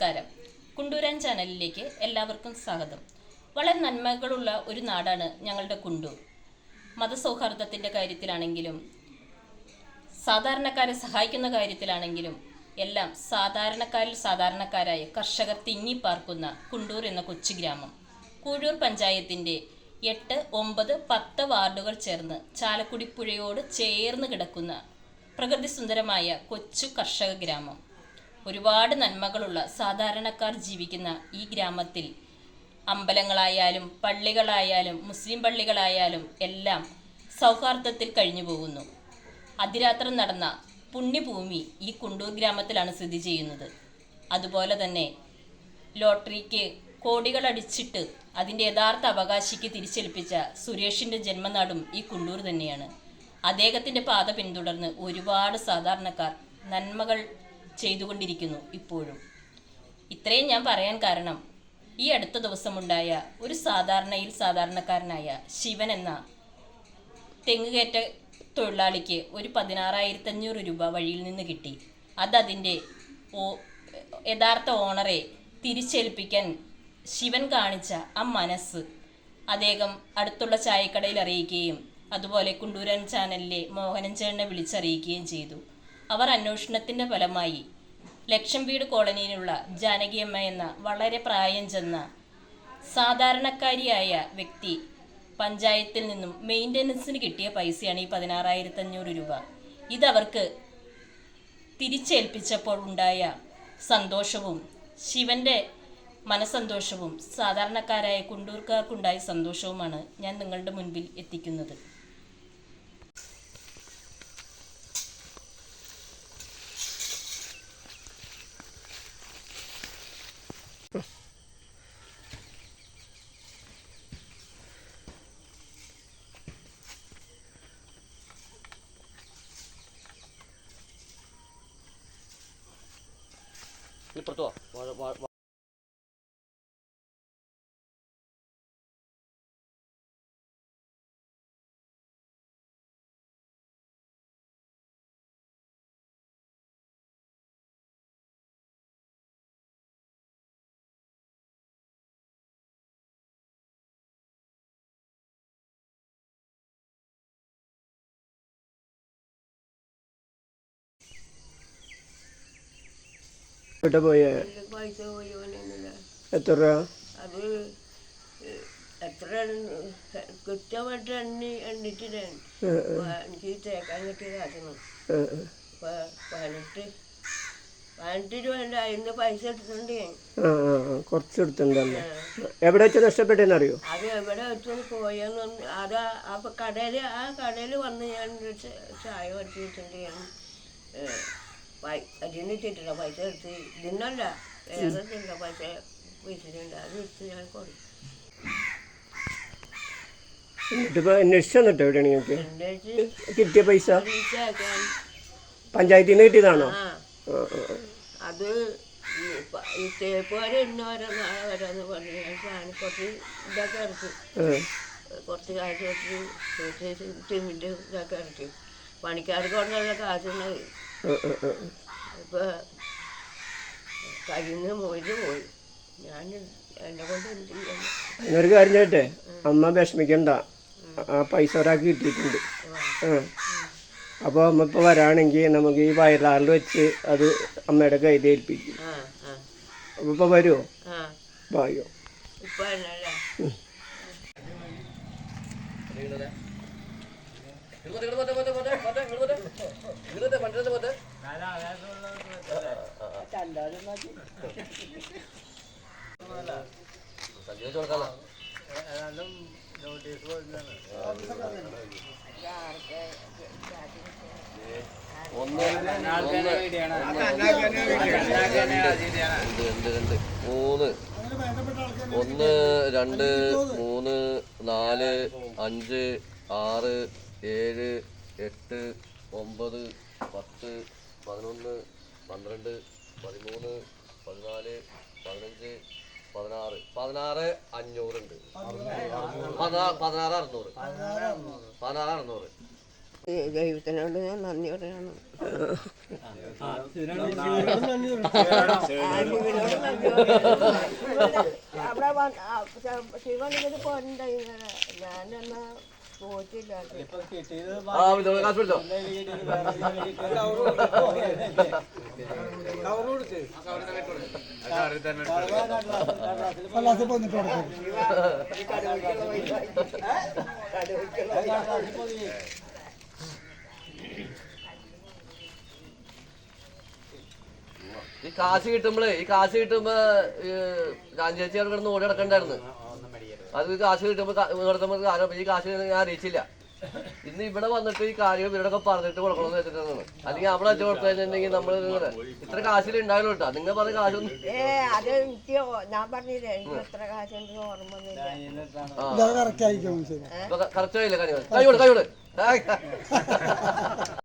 നമസ്കാരം. കുണ്ടൂരാൻ ചാനലിലേക്ക് എല്ലാവർക്കും സ്വാഗതം. വളരെ നന്മകളുള്ള ഒരു നാടാണ് ഞങ്ങളുടെ കുണ്ടൂർ. മതസൗഹാർദ്ദത്തിന്റെ കാര്യത്തിലാണെങ്കിലും സാധാരണക്കാരെ സഹായിക്കുന്ന കാര്യത്തിലാണെങ്കിലും എല്ലാം സാധാരണക്കാരിൽ സാധാരണക്കാരായ കർഷകർ തിങ്ങിപ്പാർക്കുന്ന കുണ്ടൂർ എന്ന കൊച്ചു ഗ്രാമം. കൂഴൂർ പഞ്ചായത്തിന്റെ എട്ട് ഒമ്പത് പത്ത് വാർഡുകൾ ചേർന്ന് ചാലക്കുടി പുഴയോട് ചേർന്ന് കിടക്കുന്ന പ്രകൃതി സുന്ദരമായ കൊച്ചു കർഷക ഗ്രാമം. ഒരുപാട് നന്മകളുള്ള സാധാരണക്കാർ ജീവിക്കുന്ന ഈ ഗ്രാമത്തിൽ അമ്പലങ്ങളായാലും പള്ളികളായാലും മുസ്ലിം പള്ളികളായാലും എല്ലാം സൗഹാർദ്ദത്തിൽ കഴിഞ്ഞു പോകുന്നു. അതിരാത്രം നടന്ന പുണ്യഭൂമി ഈ കുണ്ടൂർ ഗ്രാമത്തിലാണ് സ്ഥിതി ചെയ്യുന്നത്. അതുപോലെ തന്നെ ലോട്ടറിക്ക് കോടികൾ അടിച്ചിട്ട് അതിന്റെ യഥാർത്ഥ അവകാശിക്ക് തിരിച്ചേൽപ്പിച്ച സുരേഷിന്റെ ജന്മനാടും ഈ കുണ്ടൂർ തന്നെയാണ്. അദ്ദേഹത്തിന്റെ പാത പിന്തുടർന്ന് ഒരുപാട് സാധാരണക്കാർ നന്മകൾ ചെയ്തുകൊണ്ടിരിക്കുന്നു ഇപ്പോഴും. ഇത്രയും ഞാൻ പറയാൻ കാരണം ഈ അടുത്ത ദിവസമുണ്ടായ ഒരു സാധാരണയിൽ സാധാരണക്കാരനായ ശിവൻ എന്ന തെങ്ങുകയറ്റ തൊഴിലാളിക്ക് ഒരു പതിനാറായിരത്തഞ്ഞൂറ് രൂപ വഴിയിൽ നിന്ന് കിട്ടി. അതതിന്റെ ഓ യഥാർത്ഥ ഓണറെ തിരിച്ചേൽപ്പിക്കാൻ ശിവൻ കാണിച്ച ആ മനസ്സ് അദ്ദേഹം അടുത്തുള്ള ചായക്കടയിൽ അറിയിക്കുകയും അതുപോലെ കുണ്ടൂരൻ ചാനലിലെ മോഹനൻ ചേട്ടനെ വിളിച്ചറിയിക്കുകയും ചെയ്തു. അവർ അന്വേഷണത്തിന്റെ ഫലമായി ലക്ഷം വീട് കോളനിയിലുള്ള ജാനകിയമ്മ എന്ന വളരെ പ്രായം ചെന്ന സാധാരണക്കാരിയായ വ്യക്തി പഞ്ചായത്തിൽ നിന്നും മെയിന്റനൻസിന് കിട്ടിയ പൈസയാണ് ഈ പതിനാറായിരത്തഞ്ഞൂറ് രൂപ. ഇതവർക്ക് തിരിച്ചേൽപ്പിച്ചപ്പോൾ ഉണ്ടായ സന്തോഷവും ശിവന്റെ മനസന്തോഷവും സാധാരണക്കാരായ കുണ്ടൂർക്കാർക്കുണ്ടായ സന്തോഷവുമാണ് ഞാൻ നിങ്ങളുടെ മുൻപിൽ എത്തിക്കുന്നത്. ഇപ്പുറത്തോ എവിടെ പോയ? എത്ര രൂപ അത് ഏഹ്, എത്ര എണ്ണ- കൃത്യമായിട്ട് എണ്ണി എണ്ണിട്ടില്ല? ഏ, ഏ, എനിക്ക് തേക്കാൻ കിട്ടിയ കാശാണ് ഏ, ഏ. പ- പതിനെട്ട് പതിനെട്ട് രൂപ അതിന് പൈസ എടുത്തിട്ടുണ്ട്. കുറച്ച് എടുത്തിട്ടുണ്ടല്ലേ? എവിടെ വെച്ച് നഷ്ടപ്പെട്ടെന്ന് അറിയോ അത് എവിടെ വെച്ച് പോയെന്ന് അത് ആ കടയിൽ ആ കടയിൽ വന്ന് ഞാൻ ചായ മേടിച്ച് ഇട്ടിട്ടില്ല. പൈസ എടുത്ത് വേറെ ഇല്ല പൈസ വെച്ചിട്ടുണ്ട് അത് എടുത്ത് ഞാൻ കൊടുക്കും. എന്നിട്ടിപ്പോൾ അന്വേഷിച്ചു തന്നിട്ടോ എവിടെയാണ് നിങ്ങൾക്ക്? കിട്ടിയ പൈസ? പഞ്ചായത്തിൽ നിന്ന് കിട്ടിയതാണോ. അത് വരെ നാളെ വരാന്ന് പറഞ്ഞു. ഞാൻ കുറച്ച് ഇതൊക്കെ ഇറക്കി ആ, കുറച്ച് കാശ് കുറച്ച് തിമിന്റെ ഇതൊക്കെ ഇറക്കി പണിക്കാർക്ക് കൊണ്ടുള്ള കാശുള്ളത് ആ, കഴിഞ്ഞ് പോയിട്ട് പോയി. ഞാൻ എന്നെ കൊണ്ട് എന്ത് ചെയ്യാൻ കാര്യം ചെയ്യട്ടെ? അമ്മ വിഷമിക്കണ്ട. ആ പൈസ ഒരാൾക്ക് കിട്ടിയിട്ടുണ്ട്. ആ. അപ്പോൾ അമ്മ ഇപ്പോൾ വരാണെങ്കിൽ നമുക്ക് ഈ വയറാറിൽ വെച്ച് അത് അമ്മയുടെ കയ്യിൽ ഏൽപ്പിക്കും. അപ്പോൾ ഇപ്പോൾ വരുമോ വായോ ഇപ്പൊ മൂന്ന്. ഒന്ന് രണ്ട് മൂന്ന് നാല് അഞ്ച് ആറ് ഏഴ് എട്ട് ഒമ്പത് പത്ത് പതിനൊന്ന് പന്ത്രണ്ട് പതിമൂന്ന് പതിനാല് പതിനഞ്ച് പതിനാറ്. പതിനാറ് അഞ്ഞൂറുണ്ട്. ഉണ്ട് പതിനാറ് അറുന്നൂറ്. പതിനാറ് അറുന്നൂറ്. ദൈവത്തിനോട് ഞാൻ നന്ദി പറയണം. ശിവൻ ഇങ്ങനെ. ഞാനെന്നാ പോയിട്ടില്ല. ഈ കാശ് കിട്ടുമ്പോഴേ ഈ കാശ് കിട്ടുമ്പോ കാഞ്ചേച്ചി അവിടെ കിടന്ന് ഓടി നടക്കണ്ടായിരുന്നു. അത് കാശ് കിട്ടുമ്പോ ക- കാര്യം ഈ കാശ് ഞാൻ അറിയിച്ചില്ല. ഇന്ന് ഇവിടെ വന്നിട്ട് ഈ കാര്യം ഇവരോടൊക്കെ പറഞ്ഞിട്ട് കൊടുക്കണമെന്ന് വെച്ചിട്ടാണ്. അല്ലെങ്കിൽ അവിടെ വെച്ച് കൊടുത്തിട്ടുണ്ടെങ്കിൽ നമ്മൾ ഇത്ര കാശിൽ ഉണ്ടായാലും കേട്ടോ. നിങ്ങൾ പറഞ്ഞ കാശൊന്നും ഏ അത് എനിക്ക് ഞാൻ പറഞ്ഞില്ലേ എനിക്ക് ഓർമ്മ കറക്റ്റ് ആയില്ല കാര്യം കൈ കൈയോട്